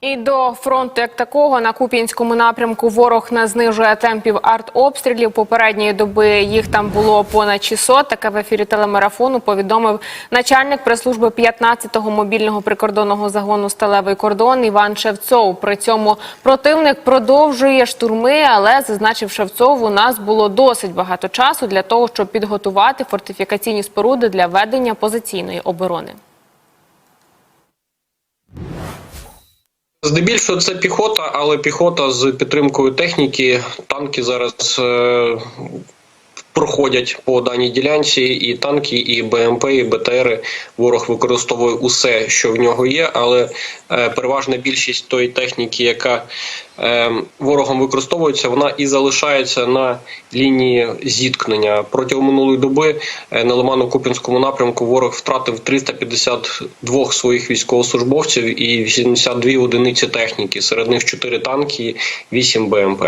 І до фронту як такого на Куп'янському напрямку ворог не знижує темпів артобстрілів. Попередньої доби їх там було понад 600. Таке в ефірі телемарафону повідомив начальник прес-служби 15-го мобільного прикордонного загону «Сталевий кордон» Іван Шевцов. При цьому противник продовжує штурми, але зазначив Шевцов, у нас було досить багато часу для того, щоб підготувати фортифікаційні споруди для ведення позиційної оборони. Здебільшого це піхота, але піхота з підтримкою техніки. Танки зараз е, проходять по даній ділянці, і танки, і БМП, і БТРи. Ворог використовує усе, що в нього є, але е, переважна більшість тої техніки, яка е, ворогом використовується, вона і залишається на лінії зіткнення. Протягом минулої доби е, на Лимано-Купінському напрямку ворог втратив 352 своїх військовослужбовців і 82 одиниці техніки. Серед них 4 танки, 8 БМП.